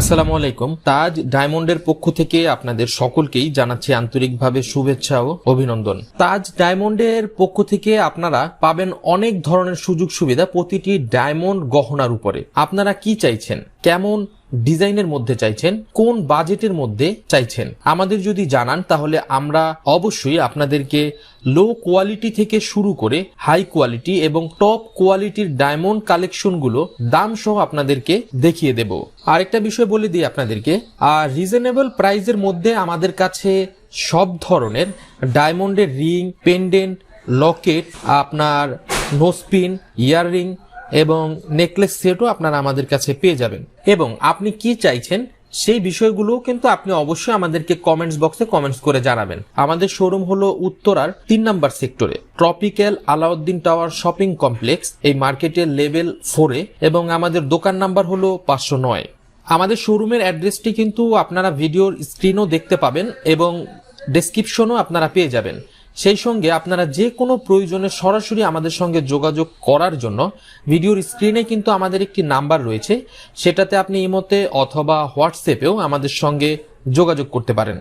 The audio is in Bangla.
আসসালামু আলাইকুম। তাজ ডায়মন্ডের পক্ষ থেকে আপনাদের সকলকেই জানাচ্ছি আন্তরিকভাবে শুভেচ্ছা ও অভিনন্দন। তাজ ডায়মন্ডের পক্ষ থেকে আপনারা পাবেন অনেক ধরনের সুযোগ সুবিধা প্রতিটি ডায়মন্ড গহনার উপরে। আপনারা কি চাইছেন? কেমন ডিজাইনের মধ্যে চাইছেন, কোন বাজেটের মধ্যে চাইছেন? আমাদের যদি জানান, তাহলে আমরা অবশ্যই আপনাদেরকে লো কোয়ালিটি থেকে শুরু করে হাই কোয়ালিটি এবং টপ কোয়ালিটির ডায়মন্ড কালেকশনগুলো দাম সহ আপনাদেরকে দেখিয়ে দেব। আরেকটা বিষয় বলে দিই আপনাদেরকে আর রিজনেবল প্রাইসের মধ্যে আমাদের কাছে সব ধরনের ডায়মন্ডের রিং পেন্ডেন্ট লকেট আপনার নোসপিন ইয়াররিং এবং নেকলেস সেটও আপনারা আমাদের কাছে পেয়ে যাবেন। এবং আপনি কি চাইছেন সেই বিষয়গুলো কিন্তু আপনি অবশ্যই আমাদেরকে কমেন্টস বক্সে কমেন্টস করে জানাবেন। আমাদের শোরুম হলো উত্তরার তিন নাম্বার সেক্টরে tropical Alauddin tower shopping complex এই মার্কেটের লেভেল ফোরে এবং আমাদের দোকান নাম্বার হলো পাঁচশো নয়। আমাদের শোরুমের অ্যাড্রেসটি কিন্তু আপনারা ভিডিওর স্ক্রিনও দেখতে পাবেন এবং ডেসক্রিপশনও আপনারা পেয়ে যাবেন। সেই সঙ্গে আপনারা যে কোনো প্রয়োজনে সরাসরি আমাদের সঙ্গে যোগাযোগ করার জন্য ভিডিওর স্ক্রিনে কিন্তু আমাদের একটি নাম্বার রয়েছে। সেটাতে আপনি ইমোতে অথবা হোয়াটসঅ্যাপেও আমাদের সঙ্গে যোগাযোগ করতে পারেন।